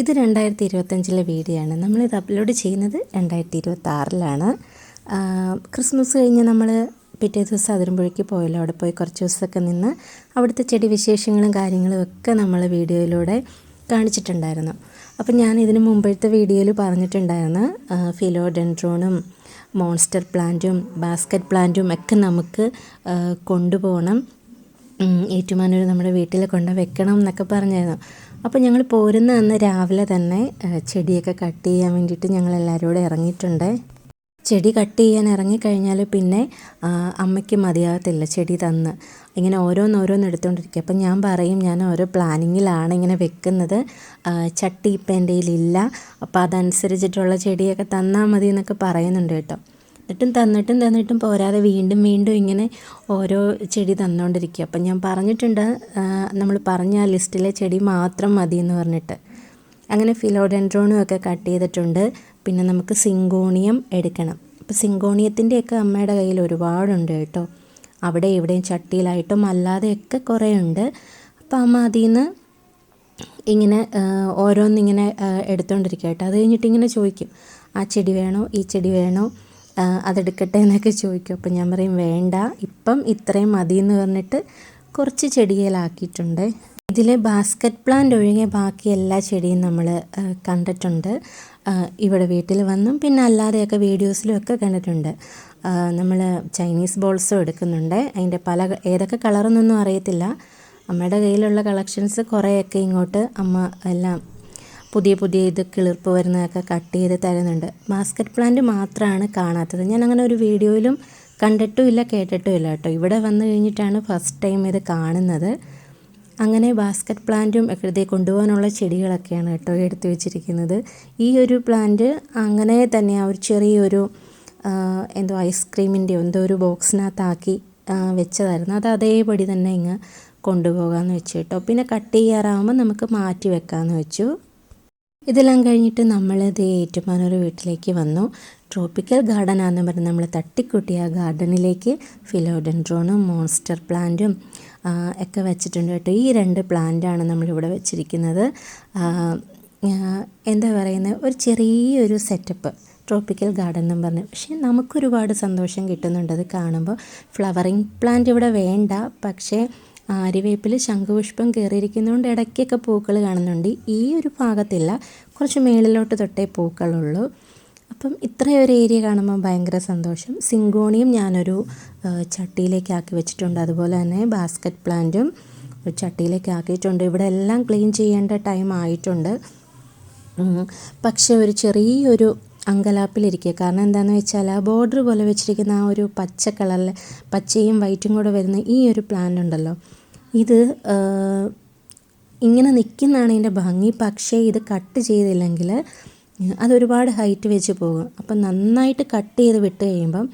ഇത് രണ്ടായിരത്തി ഇരുപത്തഞ്ചിലെ വീഡിയോ ആണ് നമ്മളിത് അപ്ലോഡ് ചെയ്യുന്നത് രണ്ടായിരത്തി ഇരുപത്തി ആറിലാണ് ക്രിസ്മസ് കഴിഞ്ഞ് നമ്മൾ പിറ്റേ ദിവസം അതിരമ്പുഴയ്ക്ക് പോയല്ലോ. അവിടെ പോയി കുറച്ച് ദിവസമൊക്കെ നിന്ന് അവിടുത്തെ ചെടി വിശേഷങ്ങളും കാര്യങ്ങളും ഒക്കെ നമ്മൾ വീഡിയോയിലൂടെ കാണിച്ചിട്ടുണ്ടായിരുന്നു. അപ്പം ഞാൻ ഇതിന് മുമ്പത്തെ വീഡിയോയിൽ പറഞ്ഞിട്ടുണ്ടായിരുന്നു ഫിലോഡെൻഡ്രോണും മോൺസ്റ്റർ പ്ലാന്റും ബാസ്ക്കറ്റ് പ്ലാന്റും ഒക്കെ നമുക്ക് കൊണ്ടുപോകണം. ഏറ്റുമാനൂർ നമ്മുടെ വീട്ടിൽ കൊണ്ട് വെക്കണം എന്നൊക്കെ പറഞ്ഞായിരുന്നു. അപ്പോൾ ഞങ്ങൾ പോരുന്ന അന്ന് രാവിലെ തന്നെ ചെടിയൊക്കെ കട്ട് ചെയ്യാൻ വേണ്ടിയിട്ട് ഞങ്ങൾ എല്ലാവരും കൂടെ ഇറങ്ങിയിട്ടുണ്ട്. ചെടി കട്ട് ചെയ്യാൻ ഇറങ്ങിക്കഴിഞ്ഞാൽ പിന്നെ അമ്മയ്ക്ക് മതിയാകത്തില്ല ചെടി തന്ന്. ഇങ്ങനെ ഓരോന്നോരോന്ന് എടുത്തുകൊണ്ടിരിക്കുക അപ്പം ഞാൻ പറയും ഞാൻ ഓരോ പ്ലാനിങ്ങിലാണ് ഇങ്ങനെ വെക്കുന്നത്. ചട്ടി ഇപ്പം എന്റെ കയ്യിലില്ല. അപ്പോൾ അതനുസരിച്ചിട്ടുള്ള ചെടിയൊക്കെ തന്നാൽ മതി എന്നൊക്കെ പറയുന്നുണ്ട് കേട്ടോ. എന്നിട്ടും തന്നിട്ടും തന്നിട്ടും പോരാതെ വീണ്ടും വീണ്ടും ഇങ്ങനെ ഓരോ ചെടി തന്നുകൊണ്ടിരിക്കുക അപ്പം ഞാൻ പറഞ്ഞിട്ടുണ്ട് നമ്മൾ പറഞ്ഞ ആ ലിസ്റ്റിലെ ചെടി മാത്രം മതി എന്ന് പറഞ്ഞിട്ട്. അങ്ങനെ ഫിലോഡെൻഡ്രോണും ഒക്കെ കട്ട് ചെയ്തിട്ടുണ്ട്. പിന്നെ നമുക്ക് സിങ്കോണിയം എടുക്കണം. അപ്പോൾ സിങ്കോണിയത്തിന്റെയൊക്കെ അമ്മയുടെ കയ്യിൽ ഒരുപാടുണ്ട് കേട്ടോ. അവിടെ എവിടെയും ചട്ടിയിലായിട്ടും അല്ലാതെയൊക്കെ കുറേ ഉണ്ട് അപ്പോൾ അമ്മ അതിൽ നിന്ന് ഇങ്ങനെ ഓരോന്നിങ്ങനെ എടുത്തുകൊണ്ടിരിക്കുക കേട്ടോ. അത് കഴിഞ്ഞിട്ട് ഇങ്ങനെ ചോദിക്കും ആ ചെടി വേണോ ഈ ചെടി വേണോ? അതെടുക്കട്ടെ എന്നൊക്കെ ചോദിക്കും. അപ്പം ഞാൻ പറയും വേണ്ട ഇപ്പം ഇത്രയും മതി എന്ന് പറഞ്ഞിട്ട് കുറച്ച് ചെടിയിലാക്കിയിട്ടുണ്ട് ഇതിൽ ബാസ്ക്കറ്റ് പ്ലാന്റ് ഒഴികെ ബാക്കി എല്ലാ ചെടിയും നമ്മൾ കണ്ടിട്ടുണ്ട്. ഇവിടെ വീട്ടിൽ വന്നും പിന്നെ അല്ലാതെയൊക്കെ വീഡിയോസിലും ഒക്കെ കണ്ടിട്ടുണ്ട്. നമ്മൾ ചൈനീസ് ബോൾസും എടുക്കുന്നുണ്ട്. അതിന്റെ പല ഏതൊക്കെ കളറെന്നൊന്നും അറിയത്തില്ല. അമ്മയുടെ കയ്യിലുള്ള കളക്ഷൻസ് കുറേയൊക്കെ ഇങ്ങോട്ട് അമ്മ എല്ലാം പുതിയ പുതിയ ഇത് കിളിർപ്പ് വരുന്നതൊക്കെ കട്ട് ചെയ്ത് തരുന്നുണ്ട്. ബാസ്ക്കറ്റ് പ്ലാന്റ് മാത്രമാണ് കാണാത്തത്. ഞാൻ അങ്ങനെ ഒരു വീഡിയോയിലും കണ്ടിട്ടും ഇല്ല കേട്ടിട്ടും ഇല്ല കേട്ടോ. ഇവിടെ വന്നു കഴിഞ്ഞിട്ടാണ് ഫസ്റ്റ് ടൈം ഇത് കാണുന്നത്. അങ്ങനെ ബാസ്ക്കറ്റ് പ്ലാന്റും ഒക്കെ കൊണ്ടുപോകാനുള്ള ചെടികളൊക്കെയാണ് കേട്ടോ എടുത്തു വെച്ചിരിക്കുന്നത്. ഈ ഒരു പ്ലാന്റ് അങ്ങനെ തന്നെ ആ ഒരു ചെറിയൊരു എന്തോ ഐസ്ക്രീമിന്റെ എന്തോ ഒരു ബോക്സിനകത്താക്കി വെച്ചതായിരുന്നു. അത് അതേപടി തന്നെ ഇങ്ങ് കൊണ്ടുപോകാമെന്ന് വെച്ചു കേട്ടോ. പിന്നെ കട്ട് ചെയ്യാറാവുമ്പോൾ നമുക്ക് മാറ്റി വെക്കാമെന്ന് വെച്ചു. ഇതെല്ലാം കഴിഞ്ഞിട്ട് നമ്മൾ ഇത് ഏറ്റുമാനൂർ വീട്ടിലേക്ക് വന്നു. ട്രോപ്പിക്കൽ ഗാർഡൻ ആണെന്ന് പറഞ്ഞ് നമ്മൾ തട്ടിക്കൂട്ടിയ ഗാർഡനിലേക്ക് ഫിലോഡൻഡ്രോണും മോൺസ്റ്റർ പ്ലാന്റും ഒക്കെ വെച്ചിട്ടുണ്ട് കേട്ടോ. ഈ രണ്ട് പ്ലാന്റാണ് നമ്മളിവിടെ വെച്ചിരിക്കുന്നത്. എന്താ പറയുന്നത് ഒരു ചെറിയൊരു സെറ്റപ്പ് ട്രോപ്പിക്കൽ ഗാർഡൻ എന്നും പറഞ്ഞു. പക്ഷേ നമുക്കൊരുപാട് സന്തോഷം കിട്ടുന്നുണ്ട് അത് കാണുമ്പോൾ ഫ്ലവറിങ് പ്ലാന്റ് ഇവിടെ വേണ്ട. പക്ഷേ ആര്യവേപ്പിൽ ശംഖുപുഷ്പം കയറിയിരിക്കുന്നതുകൊണ്ട് ഇടയ്ക്കൊക്കെ പൂക്കൾ കാണുന്നുണ്ട്. ഈ ഒരു ഭാഗത്തില്ല കുറച്ച് മേളിലോട്ട് തൊട്ടേ പൂക്കളുള്ളൂ. അപ്പം ഇത്രയും ഒരു ഏരിയ കാണുമ്പോൾ ഭയങ്കര സന്തോഷം. സിങ്കോണിയും ഞാനൊരു ചട്ടിയിലേക്ക് ആക്കി വെച്ചിട്ടുണ്ട്. അതുപോലെ തന്നെ ബാസ്ക്കറ്റ് പ്ലാന്റും ഒരു ചട്ടിയിലേക്ക് ആക്കിയിട്ടുണ്ട്. ഇവിടെ എല്ലാം ക്ലീൻ ചെയ്യേണ്ട ടൈം ആയിട്ടുണ്ട്. പക്ഷേ ഒരു ചെറിയൊരു അങ്കലാപ്പിലിരിക്കുക കാരണം എന്താണെന്ന് വെച്ചാൽ ആ ബോർഡർ പോലെ വെച്ചിരിക്കുന്ന ആ ഒരു പച്ച കളറിൽ പച്ചയും വൈറ്റും കൂടെ വരുന്ന ഈ ഒരു പ്ലാന്റ് ഉണ്ടല്ലോ. ഇത് ഇങ്ങനെ നിൽക്കുന്നതാണ് ഇതിന്റെ ഭംഗി. പക്ഷേ ഇത് കട്ട് ചെയ്തില്ലെങ്കിൽ അതൊരുപാട് ഹൈറ്റ് വെച്ച് പോകും. അപ്പം നന്നായിട്ട് കട്ട് ചെയ്ത് വിട്ട് കഴിയുമ്പം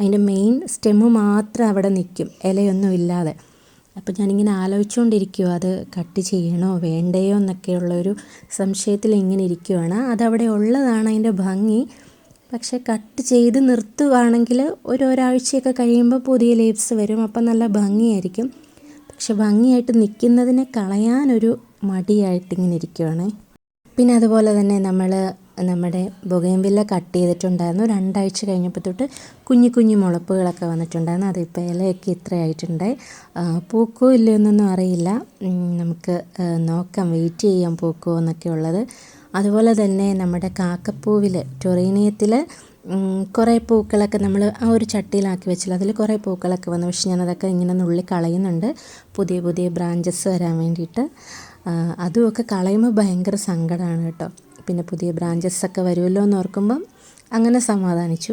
അതിന്റെ മെയിൻ സ്റ്റെമ്മ് മാത്രം അവിടെ നിൽക്കും. ഇലയൊന്നും ഇല്ലാതെ. അപ്പം ഞാനിങ്ങനെ ആലോചിച്ചുകൊണ്ടിരിക്കുവോ അത് കട്ട് ചെയ്യണോ വേണ്ടയോ എന്നൊക്കെയുള്ളൊരു സംശയത്തിൽ ഇങ്ങനെ ഇരിക്കുവാണ്. അതവിടെ ഉള്ളതാണ് അതിന്റെ ഭംഗി. പക്ഷേ കട്ട് ചെയ്ത് നിർത്തുവാണെങ്കിൽ ഒരു ഒരാഴ്ചയൊക്കെ കഴിയുമ്പോൾ പുതിയ ലീവ്സ് വരും അപ്പം നല്ല ഭംഗിയായിരിക്കും. പക്ഷെ ഭംഗിയായിട്ട് നിൽക്കുന്നതിനെ കളയാനൊരു മടിയായിട്ട് ഇങ്ങനെ ഇരിക്കുവാണേ. പിന്നെ അതുപോലെ തന്നെ നമ്മൾ നമ്മുടെ ബൊഗൈൻവില്ല കട്ട് ചെയ്തിട്ടുണ്ടായിരുന്നു. രണ്ടാഴ്ച കഴിഞ്ഞപ്പോൾ തൊട്ട് കുഞ്ഞു കുഞ്ഞു മുളപ്പുകളൊക്കെ വന്നിട്ടുണ്ടായിരുന്നു. അതിപ്പോൾ ഇലയൊക്കെ ഇത്രയായിട്ടുണ്ട് പൂക്കോ ഇല്ലയോ എന്നൊന്നും അറിയില്ല. നമുക്ക് നോക്കാം. വെയിറ്റ് ചെയ്യാം പൂക്കോ എന്നൊക്കെ ഉള്ളത്. അതുപോലെ തന്നെ നമ്മുടെ കാക്കപ്പൂവിൽ ടൊറീനിയത്തിൽ കുറേ പൂക്കളൊക്കെ നമ്മൾ ആ ഒരു ചട്ടിയിലാക്കി വെച്ചില്ല. അതിൽ കുറേ പൂക്കളൊക്കെ വന്നു. പക്ഷെ ഞാനതൊക്കെ ഇങ്ങനെ നുള്ളി കളയുന്നുണ്ട് പുതിയ പുതിയ ബ്രാഞ്ചസ് വരാൻ വേണ്ടിയിട്ട്. അതുമൊക്കെ കളയുമ്പോൾ ഭയങ്കര സങ്കടമാണ് കേട്ടോ. പിന്നെ പുതിയ ബ്രാഞ്ചസ് ഒക്കെ വരുമല്ലോ എന്ന് ഓർക്കുമ്പം അങ്ങനെ സമാധാനിച്ചു.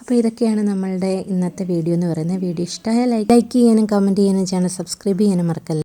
അപ്പോൾ ഇതൊക്കെയാണ് നമ്മളുടെ ഇന്നത്തെ വീഡിയോ എന്ന് പറയുന്നത്. വീഡിയോ ഇഷ്ടമായ ലൈക്ക് ചെയ്യാനും കമന്റ് ചെയ്യാനും ചാനൽ സബ്സ്ക്രൈബ് ചെയ്യാനും മറക്കല്ല.